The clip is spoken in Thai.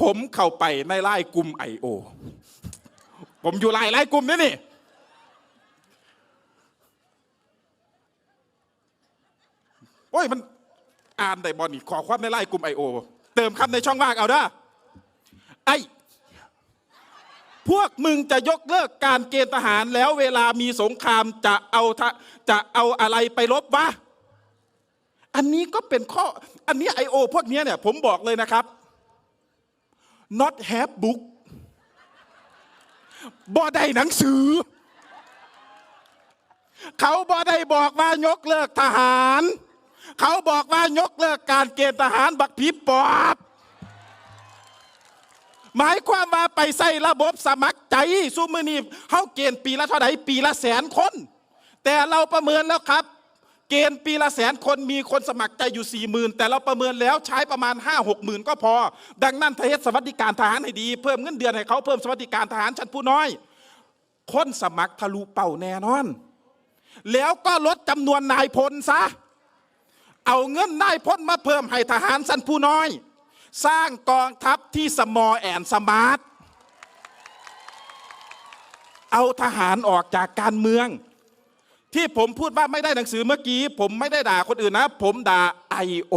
ผมเข้าไปในไล่กลุ่มไอโอผมอยู่ไล่ไล่กลุ่มนี่นี่โอ้ยมันอ่านได้บอลนี่ขอความในไล่กลุ่มไอโอเติมคำในช่องว่างเอาด้อไอพวกมึงจะยกเลิกการเกณฑ์ทหารแล้วเวลามีสงครามจะเอาจะเอาอะไรไปลบวะอันนี้ก็เป็นข้อ อันนี้ไอโอพวกนี้เนี่ยผมบอกเลยนะครับ not have book บ่ได้หนังสือ เขาบ่ได้บอกว่ายกเลิกทหาร เขาบอกว่ายกเลิกการเกณฑ์ทหารบักผีปอบหมายความว่าไปใส่ระบบสมัครใจซูมือนีเฮาเกณฑ์ปีละเท่าไหร่ปีละแสนคน แต่เราประเมินแล้วครับ เกณฑ์ปีละแสนคนมีคนสมัครใจอยู่4ี่หมื่นแต่เราประเมินแล้วใช้ประมาณ 5 6หมื่นก็พอ ดังนั้นทเฮ็ดสวัสดิการทหารให้ดี เพิ่มเงินเดือนให้เขาเพิ่มสวัสดิการทหารชั้นผู้น้อย คนสมัครทะลุเป้าแน่นอน แล้วก็ลดจำนวนนายพลซะ เอาเงินนายพลมาเพิ่มให้ทหารสั้นผู้น้อย สร้างกองทัพที่สมอแอนสมาร์ทเอาทหารออกจากการเมือง ที่ผมพูดว่าไม่ได้หนังสือเมื่อกี้ ผมไม่ได้ด่าคนอื่นนะ ผมด่าไอโอ